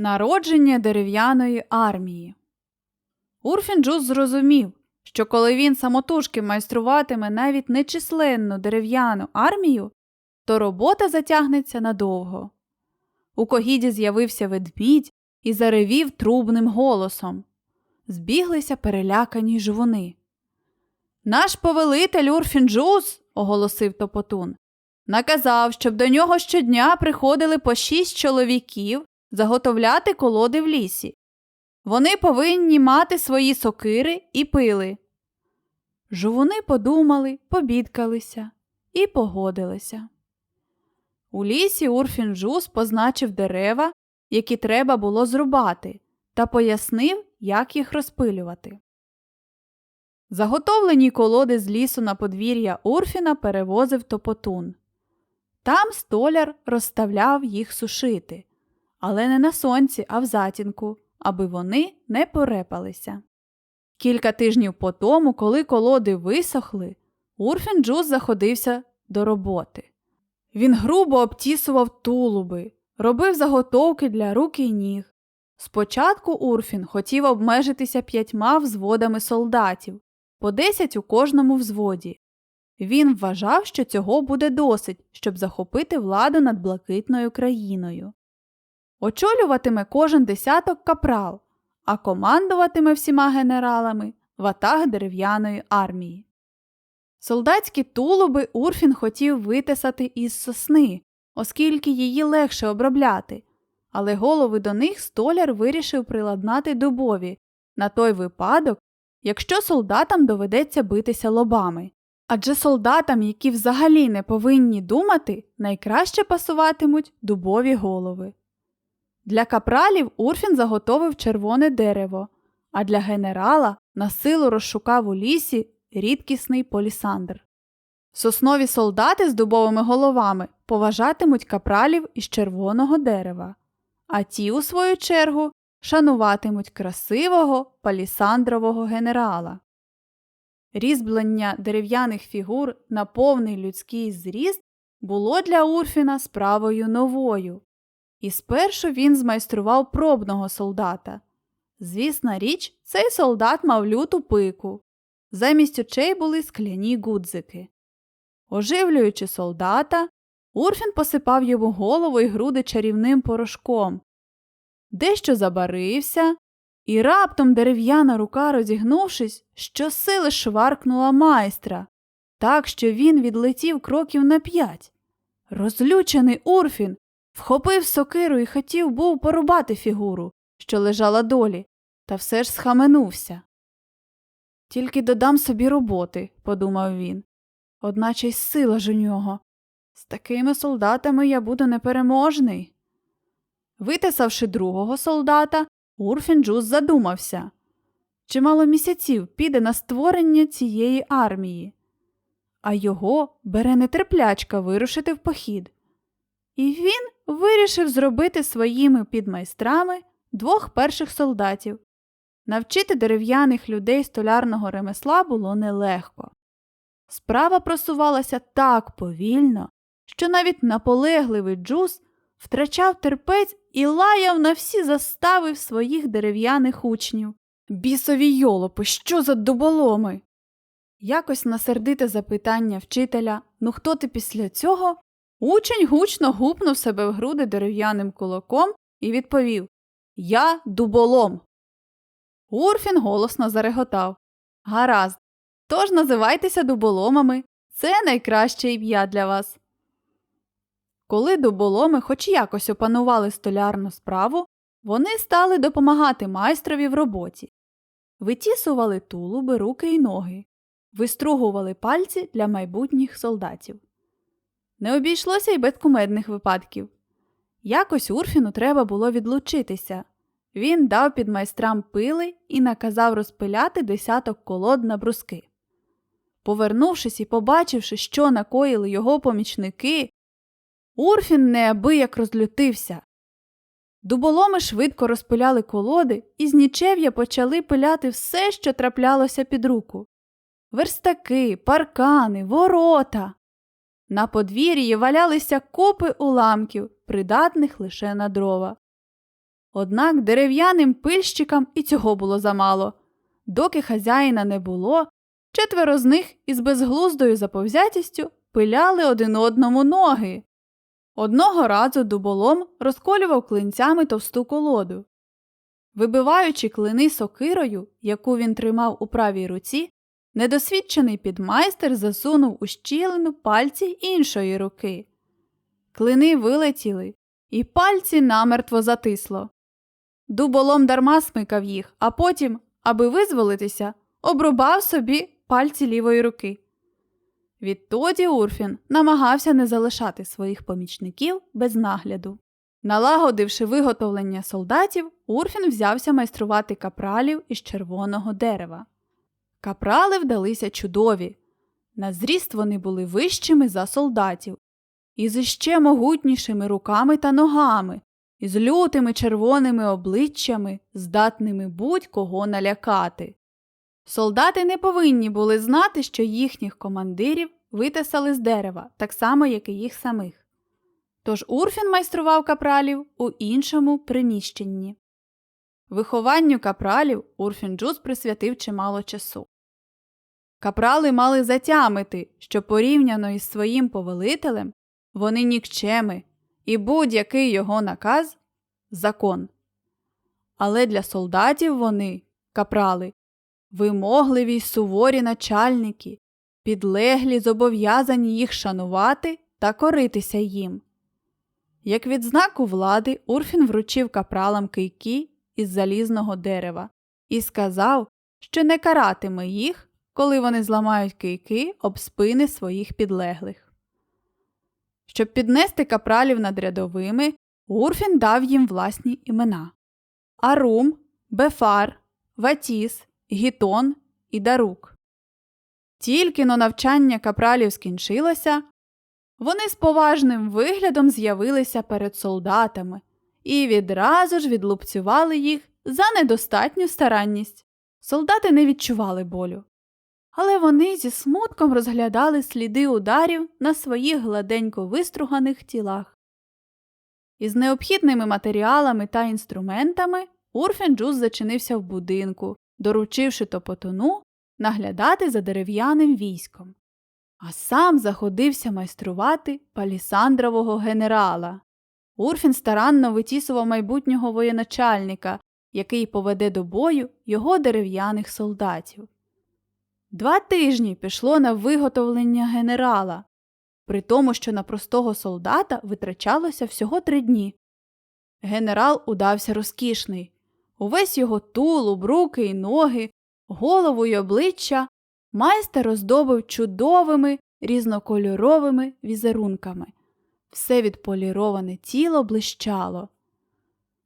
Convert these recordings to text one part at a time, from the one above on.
Народження дерев'яної армії. Урфінджус зрозумів, що коли він самотужки майструватиме навіть нечисленну дерев'яну армію, то робота затягнеться надовго. У когіді з'явився ведмідь і заревів трубним голосом. Збіглися перелякані жвуни. Наш повелитель Урфінджус, оголосив топотун, наказав, щоб до нього щодня приходили по шість чоловіків заготовляти колоди в лісі. Вони повинні мати свої сокири і пили. Жовуни подумали, побідкалися і погодилися. У лісі Урфінджус позначив дерева, які треба було зрубати, та пояснив, як їх розпилювати. Заготовлені колоди з лісу на подвір'я Урфіна перевозив топотун. Там столяр розставляв їх сушити, але не на сонці, а в затінку, аби вони не порепалися. Кілька тижнів по тому, коли колоди висохли, Урфін Джуз заходився до роботи. Він грубо обтісував тулуби, робив заготовки для рук і ніг. Спочатку Урфін хотів обмежитися п'ятьма взводами солдатів, по десять у кожному взводі. Він вважав, що цього буде досить, щоб захопити владу над блакитною країною. Очолюватиме кожен десяток капрал, а командуватиме всіма генералами ватаг дерев'яної армії. Солдатські тулуби Урфін хотів витисати із сосни, оскільки її легше обробляти, але голови до них столяр вирішив приладнати дубові на той випадок, якщо солдатам доведеться битися лобами. Адже солдатам, які взагалі не повинні думати, найкраще пасуватимуть дубові голови. Для капралів Урфін заготовив червоне дерево, а для генерала на силу розшукав у лісі рідкісний полісандр. Соснові солдати з дубовими головами поважатимуть капралів із червоного дерева, а ті, у свою чергу, шануватимуть красивого палісандрового генерала. Різьблення дерев'яних фігур на повний людський зріст було для Урфіна справою новою. І спершу він змайстрував пробного солдата. Звісна річ, цей солдат мав люту пику. Замість очей були скляні гудзики. Оживлюючи солдата, Урфін посипав йому голову й груди чарівним порошком. Дещо забарився, і раптом дерев'яна рука, розігнувшись, щосили шваркнула майстра, так що він відлетів кроків на п'ять. Розлючений Урфін Вхопив сокиру і хотів був порубати фігуру, що лежала долі, та все ж схаменувся. Тільки додам собі роботи, подумав він, одначе й сила ж у нього. З такими солдатами я буду непереможний. Витисавши другого солдата, Урфін Джуз задумався чимало місяців піде на створення цієї армії, а його бере нетерплячка вирушити в похід. І він вирішив зробити своїми підмайстрами двох перших солдатів. Навчити дерев'яних людей столярного ремесла було нелегко. Справа просувалася так повільно, що навіть наполегливий джус втрачав терпець і лаяв на всі застави своїх дерев'яних учнів. Бісові йолопи, що за дуболоми? Якось на сердите запитання вчителя ну хто ти після цього Учень гучно гупнув себе в груди дерев'яним кулаком і відповів Я дуболом. Урфін голосно зареготав. Гаразд. Тож називайтеся дуболомами. Це найкраще ім'я для вас. Коли дуболоми хоч якось опанували столярну справу, вони стали допомагати майстрові в роботі. Витісували тулуби, руки й ноги, вистругували пальці для майбутніх солдатів. Не обійшлося й без кумедних випадків. Якось Урфіну треба було відлучитися. Він дав під майстрам пили і наказав розпиляти десяток колод на бруски. Повернувшись і побачивши, що накоїли його помічники, Урфін неабияк розлютився. Дуболоми швидко розпиляли колоди і з нічев'я почали пиляти все, що траплялося під руку верстаки, паркани, ворота. На подвір'ї валялися копи уламків, придатних лише на дрова. Однак дерев'яним пильщикам і цього було замало. Доки хазяїна не було, четверо з них із безглуздою заповзятістю пиляли один одному ноги. Одного разу дуболом розколював клинцями товсту колоду. Вибиваючи клини сокирою, яку він тримав у правій руці, недосвідчений підмайстер засунув у щілину пальці іншої руки. Клини вилетіли, і пальці намертво затисло. Дуболом дарма смикав їх, а потім, аби визволитися, обрубав собі пальці лівої руки. Відтоді Урфін намагався не залишати своїх помічників без нагляду. Налагодивши виготовлення солдатів, Урфін взявся майструвати капралів із червоного дерева. Капрали вдалися чудові. На зріст вони були вищими за солдатів, із іще могутнішими руками та ногами, із лютими червоними обличчями, здатними будь-кого налякати. Солдати не повинні були знати, що їхніх командирів витисали з дерева, так само, як і їх самих. Тож Урфін майстрував капралів у іншому приміщенні. Вихованню капралів Урфін Джус присвятив чимало часу. Капрали мали затямити, що порівняно із своїм повелителем вони нікчеми, і будь-який його наказ закон. Але для солдатів вони, капрали, вимогливі й суворі начальники, підлеглі зобов'язані їх шанувати та коритися їм. Як відзнаку влади, Урфін вручив капралам кийки із залізного дерева і сказав, що не каратиме їх, коли вони зламають кийки об спини своїх підлеглих. Щоб піднести капралів над рядовими, Урфін дав їм власні імена Арум, Бефар, Ватіс, Гітон і Дарук. Тільки но навчання капралів скінчилося, вони з поважним виглядом з'явилися перед солдатами і відразу ж відлупцювали їх за недостатню старанність. Солдати не відчували болю. Але вони зі смутком розглядали сліди ударів на своїх гладенько виструганих тілах. Із необхідними матеріалами та інструментами Урфін Джуз зачинився в будинку, доручивши топотуну наглядати за дерев'яним військом а сам заходився майструвати палісандрового генерала. Урфін старанно витісував майбутнього воєначальника, який поведе до бою його дерев'яних солдатів. Два тижні пішло на виготовлення генерала, при тому, що на простого солдата витрачалося всього три дні. Генерал удався розкішний. Увесь його тулуб, руки й ноги, голову й обличчя майстер роздобив чудовими різнокольоровими візерунками. Все відполіроване тіло блищало.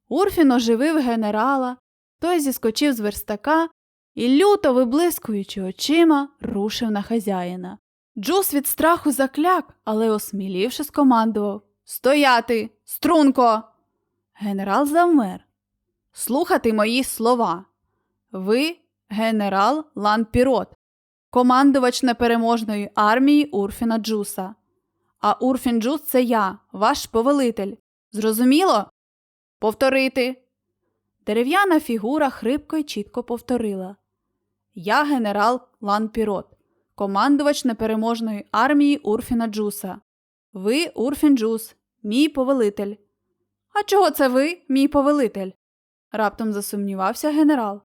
Урфін оживив генерала, той зіскочив з верстака і, люто виблискуючи очима, рушив на хазяїна. Джус від страху закляк, але, осмілівши, скомандував Стояти, струнко. Генерал завмер. Слухати мої слова. Ви генерал Ланпірот, командувач непереможної армії Урфіна Джуса. А Урфін Джус це я, ваш повелитель. Зрозуміло? Повторити. Дерев'яна фігура хрипко й чітко повторила Я генерал Лан Пірот, командувач непереможної армії Урфіна Джуса. Ви Урфін Джус, мій повелитель. А чого це ви, мій повелитель? раптом засумнівався генерал.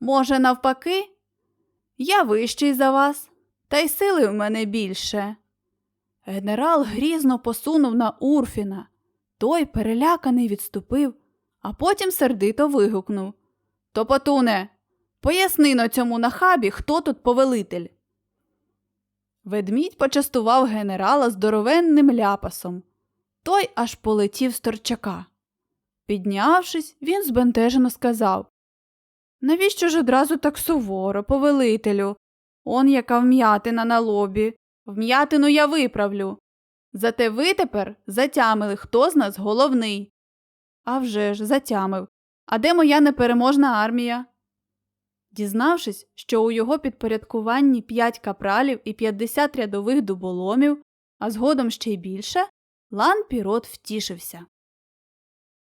Може, навпаки? Я вищий за вас, та й сили в мене більше. Генерал грізно посунув на Урфіна. Той, переляканий, відступив, а потім сердито вигукнув Топотуне, поясни на цьому нахабі, хто тут повелитель. Ведмідь почастував генерала здоровенним ляпасом. Той аж полетів з торчака. Піднявшись, він збентежено сказав Навіщо ж одразу так суворо, повелителю? Он яка вм'ятина на лобі. Вм'ятину я виправлю. Зате ви тепер затямили, хто з нас головний. «А вже ж, затямив. А де моя непереможна армія? Дізнавшись, що у його підпорядкуванні п'ять капралів і 50 рядових дуболомів, а згодом ще й більше, Лан Пірот втішився.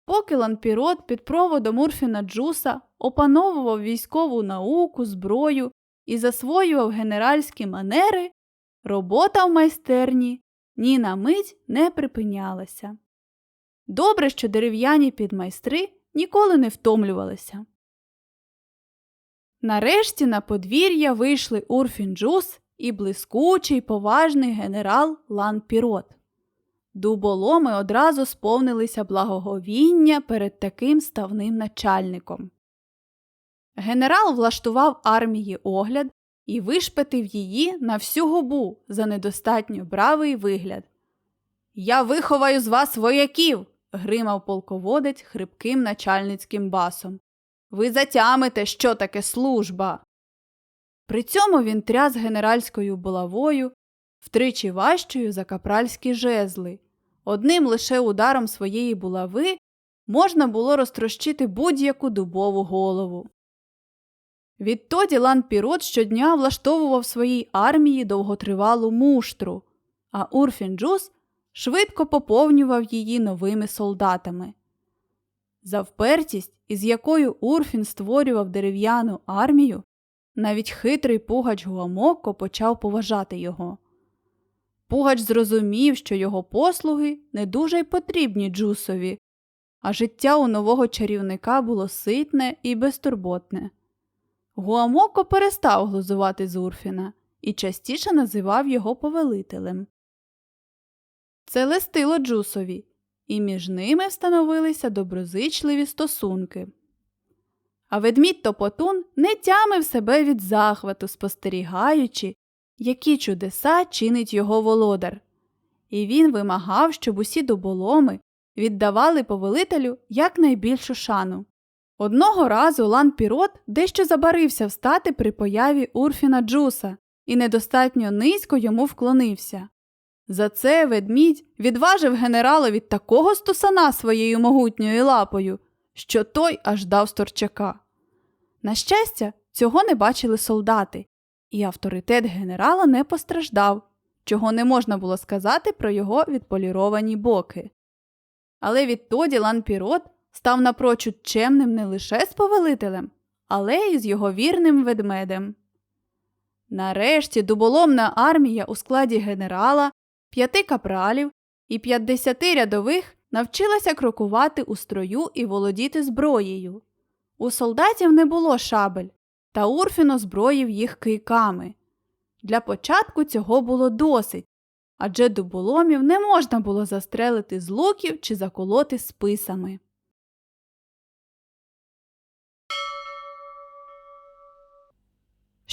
Поки Ланпірот під проводом Урфіна Джуса опановував військову науку, зброю і засвоював генеральські манери, робота в майстерні ні на мить не припинялася. Добре, що дерев'яні підмайстри ніколи не втомлювалися. Нарешті на подвір'я вийшли Урфін Джус і блискучий поважний генерал Лан Пірот. Дуболоми одразу сповнилися благоговіння перед таким ставним начальником. Генерал влаштував армії огляд і вишпетив її на всю губу за недостатньо бравий вигляд. Я виховаю з вас вояків. гримав полководець хрипким начальницьким басом. Ви затямите, що таке служба. При цьому він тряс генеральською булавою, втричі важчою за капральські жезли. Одним лише ударом своєї булави можна було розтрощити будь-яку дубову голову. Відтоді Лан Пірот щодня влаштовував своїй армії довготривалу муштру, а Урфін Джус швидко поповнював її новими солдатами. За впертість, із якою Урфін створював дерев'яну армію, навіть хитрий пугач Гуамоко почав поважати його. Пугач зрозумів, що його послуги не дуже й потрібні Джусові, а життя у нового чарівника було ситне і безтурботне. Гуамоко перестав глузувати з Урфіна і частіше називав його повелителем. Це листило Джусові, і між ними встановилися доброзичливі стосунки. А ведмідь Топотун не тямив себе від захвату, спостерігаючи, які чудеса чинить його володар. І він вимагав, щоб усі дуболоми віддавали повелителю якнайбільшу шану. Одного разу Лан Пірот дещо забарився встати при появі Урфіна Джуса і недостатньо низько йому вклонився. За це ведмідь відважив генералові такого стусана своєю могутньою лапою, що той аж дав сторчака. На щастя, цього не бачили солдати, і авторитет генерала не постраждав, чого не можна було сказати про його відполіровані боки. Але відтоді Лан Пірот став напрочуд чемним не лише з повелителем, але й з його вірним ведмедем. Нарешті дуболомна армія у складі генерала, п'яти капралів і п'ятдесяти рядових навчилася крокувати у строю і володіти зброєю. У солдатів не було шабель, та Урфін озброїв їх кийками. Для початку цього було досить, адже дуболомів не можна було застрелити з луків чи заколоти списами.